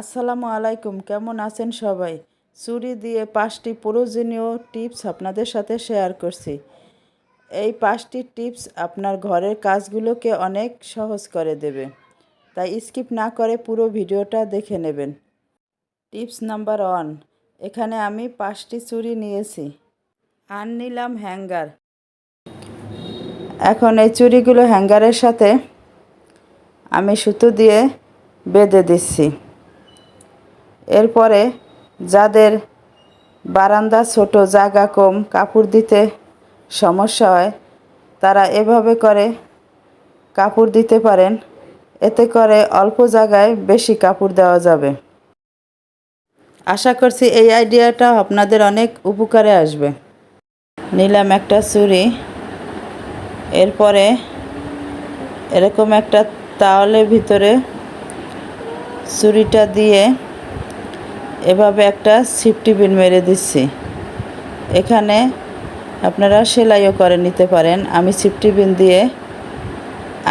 আসসালামু আলাইকুম, কেমন আছেন সবাই? চুরি দিয়ে পাঁচটি প্রয়োজনীয় টিপস আপনাদের সাথে শেয়ার করছি। এই পাঁচটি টিপস আপনার ঘরের কাজগুলোকে অনেক সহজ করে দেবে। তাই স্কিপ না করে পুরো ভিডিওটা দেখে নেবেন। টিপস নাম্বার ওয়ান, এখানে আমি পাঁচটি চুরি নিয়েছি। আর নিলাম হ্যাঙ্গার। এখন এই চুরিগুলো হ্যাঙ্গারের সাথে আমি সুতো দিয়ে বেঁধে দিচ্ছি। এরপরে যাদের বারান্দা ছোট, জায়গা কম, কাপড় দিতে সমস্যা হয়, তারা এভাবে করে কাপড় দিতে পারেন। এতে করে অল্প জায়গায় বেশি কাপড় দেওয়া যাবে। আশা করছি এই আইডিয়াটা আপনাদের অনেক উপকারে আসবে। নিলাম একটা চুড়ি এরপরে এরকম একটা তাওয়ালের ভিতরে ছুরিটা দিয়ে এভাবে একটা সিফটি বিন মেরে দিচ্ছি। এখানে আপনারা সেলাইও করে নিতে পারেন। আমি সিফটি বিন দিয়ে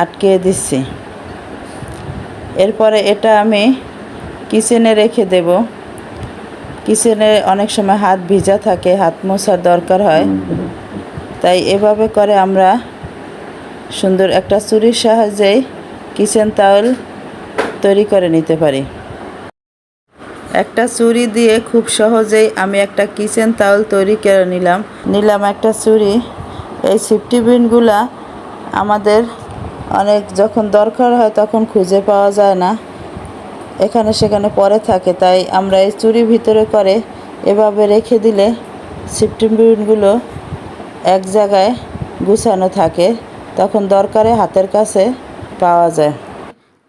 আটকে দিচ্ছি। এরপরে এটা আমি কিচেনে রেখে দেব। কিচেনে অনেক সময় হাত ভিজা থাকে, হাত মোছার দরকার হয়। তাই এভাবে করে আমরা সুন্দর একটা চুরির সাহায্যেই কিচেন তাওয়েল তৈরি করে নিতে পারি। একটা চুরি দিয়ে খুব সহজেই আমি একটা কিচেন তাওয়েল তৈরি করে নিলাম। নিলাম একটা চুরি। এই সিফটি বিনগুলা আমাদের অনেক যখন দরকার হয় তখন খুঁজে পাওয়া যায় না। এখানে সেখানে পরে থাকে, তাই আমরা এই চুরি ভিতরে করে এভাবে রেখে দিলে সিফটি বিনগুলো এক জায়গায় গুছানো থাকে, তখন দরকারে হাতের কাছে পাওয়া যায়।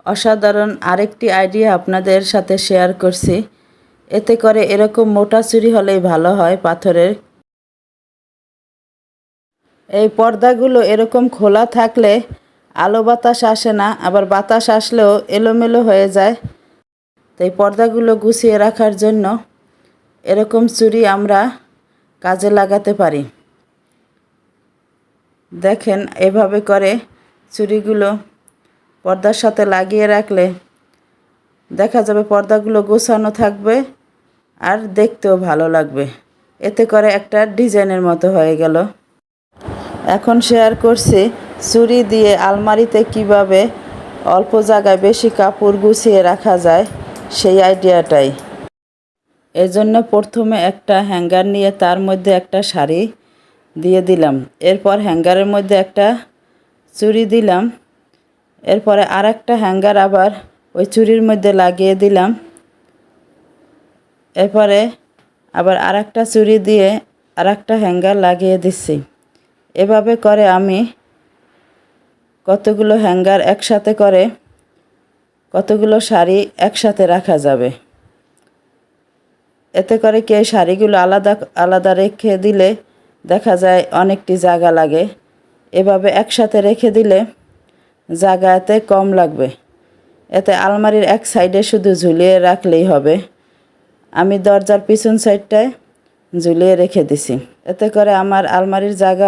অসাধারণ আরেকটি আইডিয়া আপনাদের সাথে শেয়ার করছি। এতে করে এরকম মোটা চুরি হলেই ভালো হয় পাথরের। এই পর্দাগুলো এরকম খোলা থাকলে আলো বাতাস আসে না, আবার বাতাস আসলেও এলোমেলো হয়ে যায়। তাই পর্দাগুলো গুছিয়ে রাখার জন্য এরকম চুরি আমরা কাজে লাগাতে পারি। দেখেন, এভাবে করে চুরিগুলো পর্দার সাথে লাগিয়ে রাখলে দেখা যাবে পর্দাগুলো গোছানো থাকবে। আর দেখতেও ভালো লাগবে। এতে করে একটা ডিজাইনের মতো হয়ে গেল। এখন শেয়ার করছি চুরি দিয়ে আলমারিতে কীভাবে অল্প জায়গায় বেশি কাপড় গুছিয়ে রাখা যায় সেই আইডিয়াটাই। এজন্য প্রথমে একটা হ্যাঙ্গার নিয়ে তার মধ্যে একটা শাড়ি দিয়ে দিলাম। এরপর হ্যাঙ্গারের মধ্যে একটা চুড়ি দিলাম। এরপরে আর একটা হ্যাঙ্গার আবার ওই চুরির মধ্যে লাগিয়ে দিলাম। এরপরে আবার আর একটা দিয়ে আর একটা হ্যাঙ্গার লাগিয়ে দিচ্ছি। এভাবে করে আমি কতগুলো হ্যাঙ্গার একসাথে করে কতগুলো শাড়ি একসাথে রাখা যাবে। এতে করে কি শাড়িগুলো আলাদা আলাদা রেখে দিলে দেখা যায় অনেকটি জায়গা লাগে। এভাবে একসাথে রেখে দিলে জায়গাতে কম লাগবে। এতে আলমারির এক সাইডে শুধু ঝুলিয়ে রাখলেই হবে। আমি দরজার পিছন সাইডটায় ঝুলিয়ে রেখে দিছি। এতে করে আমার আলমারির জায়গা